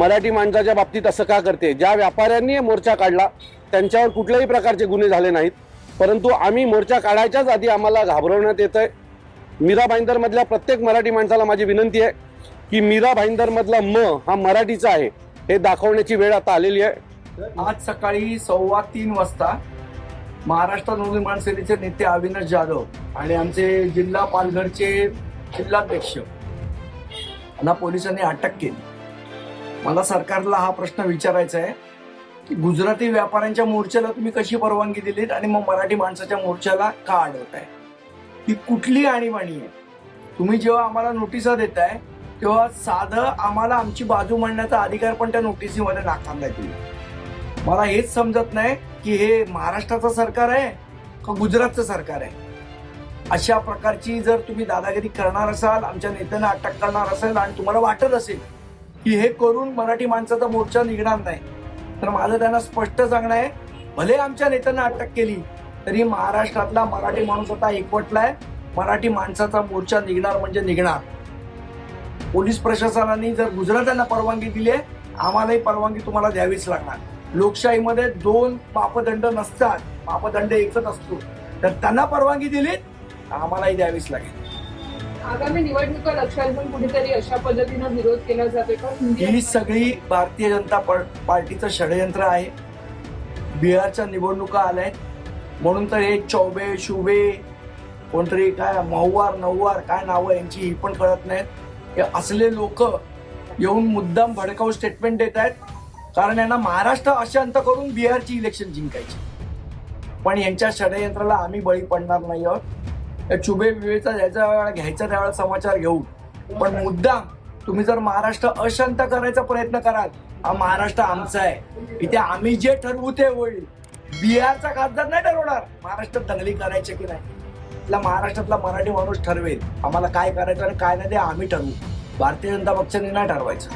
मराठी माणसाच्या बाबतीत असं का करते? ज्या व्यापाऱ्यांनी मोर्चा काढला त्यांच्यावर कुठल्याही प्रकारचे गुन्हे झाले नाहीत. परंतु आम्ही मोर्चा काढायच्याच आधी आम्हाला घाबरवण्यात येत आहे मीरा भाईंदरमधल्या प्रत्येक मराठी माणसाला माझी विनंती आहे की मीरा भाईंदरमधला म हा मराठीचा आहे. हे दाखवण्याची वेळ आता आलेली आहे. आज सकाळी सव्वा तीन वाजता महाराष्ट्र नवनिर्माण सेनेचे नेते अविनाश जाधव आणि आमचे जिल्हा पालघरचे जिल्हाध्यक्ष यांना पोलिसांनी अटक केली. मला सरकारला हा प्रश्न विचारायचा आहे की गुजराती व्यापाऱ्यांच्या मोर्चाला तुम्ही कशी परवानगी दिलीत आणि मग मराठी माणसाच्या मोर्चाला का अडवताय ही कुठली आणीबाणी आहे? तुम्ही जेव्हा आम्हाला नोटिसा देताय तेव्हा साधं आम्हाला आमची बाजू मांडण्याचा अधिकार पण त्या नोटिसीमध्ये नाकारलाय तुम्ही. मला हेच समजत नाही की हे महाराष्ट्राचं सरकार आहे का गुजरातचं सरकार आहे? अशा प्रकारची जर तुम्ही दादागिरी करणार असाल आमच्या नेत्यांना अटक करणार असेल आणि तुम्हाला वाटत असेल की हे करून मराठी माणसाचा मोर्चा निघणार नाही. तर माझं त्यांना स्पष्ट सांगणं आहे भले आमच्या नेत्यांना अटक केली तरी महाराष्ट्रातला मराठी माणूस आता एकवटलाय. मराठी माणसाचा मोर्चा निघणार म्हणजे निघणार. पोलीस प्रशासनाने जर गुजरात्यांना परवानगी दिली आहे आम्हालाही परवानगी तुम्हाला द्यावीच लागणार. लोकशाहीमध्ये दोन मापदंड नसतात. मापदंड एकच असतो. तर त्यांना परवानगी दिली आम्हालाही द्यावीच लागेल. आगामी निवडणुका लक्षात घेऊन कुठेतरी अशा पद्धतीनं विरोध केला जातोय का? ही सगळी भारतीय जनता पार्टीचं षडयंत्र आहे. बिहारच्या निवडणुका आल्यात. म्हणून तर हे चौबे शुबे कोणतरी काय महुवार नऊवार काय नावं यांची ही पण कळत नाहीत. हे असले लोक येऊन मुद्दाम भडकाऊ स्टेटमेंट देत आहेत. कारण यांना महाराष्ट्र अशांत करून बिहारची इलेक्शन जिंकायची. पण यांच्या षडयंत्राला आम्ही बळी पडणार नाही आहोत चुबे बिबेचा ज्याच्या वेळा घ्यायचा त्यावेळेला समाचार घेऊ पण मुद्दाम तुम्ही जर महाराष्ट्र अशांत करायचा प्रयत्न कराल हा महाराष्ट्र आमचा आहे. इथे आम्ही जे ठरवू ते होईल. बिहारचा खासदार नाही ठरवणार. महाराष्ट्रात दंगली करायचे की नाही? आपला महाराष्ट्रातला मराठी माणूस ठरवेल. आम्हाला काय करायचं आणि काय नाही ते आम्ही ठरवू. भारतीय जनता पक्षाने नाही ठरवायचं.